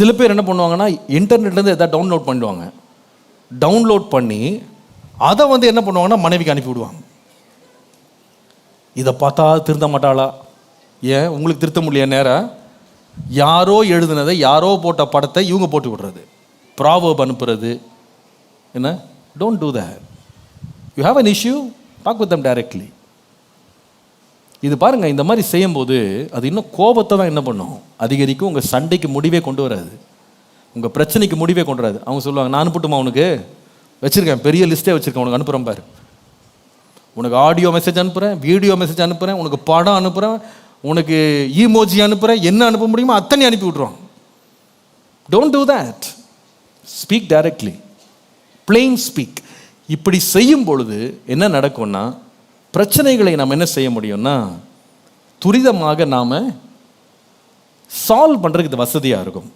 சில பேர் என்ன பண்ணுவாங்கன்னா இன்டர்நெட்லேருந்து எதாவது டவுன்லோட் பண்ணுவாங்க. டவுன்லோட் பண்ணி அதை வந்து என்ன பண்ணுவாங்கன்னா மனைவிக்கு அனுப்பி விடுவாங்க. இதை பார்த்தா திருந்த மாட்டாளா? ஏன்? உங்களுக்கு திருத்த முடியல நேரம் யாரோ எழுதுனதை யாரோ போட்ட படத்தை இவங்க போட்டு விடுறது. ப்ராவப் அனுப்புறது. என்ன? Don't do the you have an issue talk with them directly இது பாருங்கள் இந்த மாதிரி செய்யும்போது அது இன்னும் கோபத்தை தான் என்ன பண்ணும்? அதிகரிக்கும் உங்கள் சண்டைக்கு முடிவே கொண்டு வராது. உங்கள் பிரச்சனைக்கு முடிவே கொண்டு வராது. அவங்க சொல்லுவாங்க நான் அனுப்பட்டுமா உனக்கு? வச்சுருக்கேன் பெரிய லிஸ்ட்டே வச்சுருக்கேன் உனக்கு அனுப்புகிறேன் பாரு. உனக்கு ஆடியோ மெசேஜ் அனுப்புகிறேன் வீடியோ மெசேஜ் அனுப்புகிறேன் உனக்கு படம் அனுப்புகிறேன் உனக்கு ஈமோஜி அனுப்புகிறேன் என்ன அனுப்ப முடியுமோ அத்தனை அனுப்பி விட்ருவாங்க don't do that speak directly plain speak இப்படி செய்யும் பொழுது என்ன நடக்கும்னா பிரச்சனைகளை நாம் என்ன செய்ய முடியும்னா துரிதமாக நாம் சால்வ் பண்ணுறதுக்கு இது வசதியாக இருக்கும்.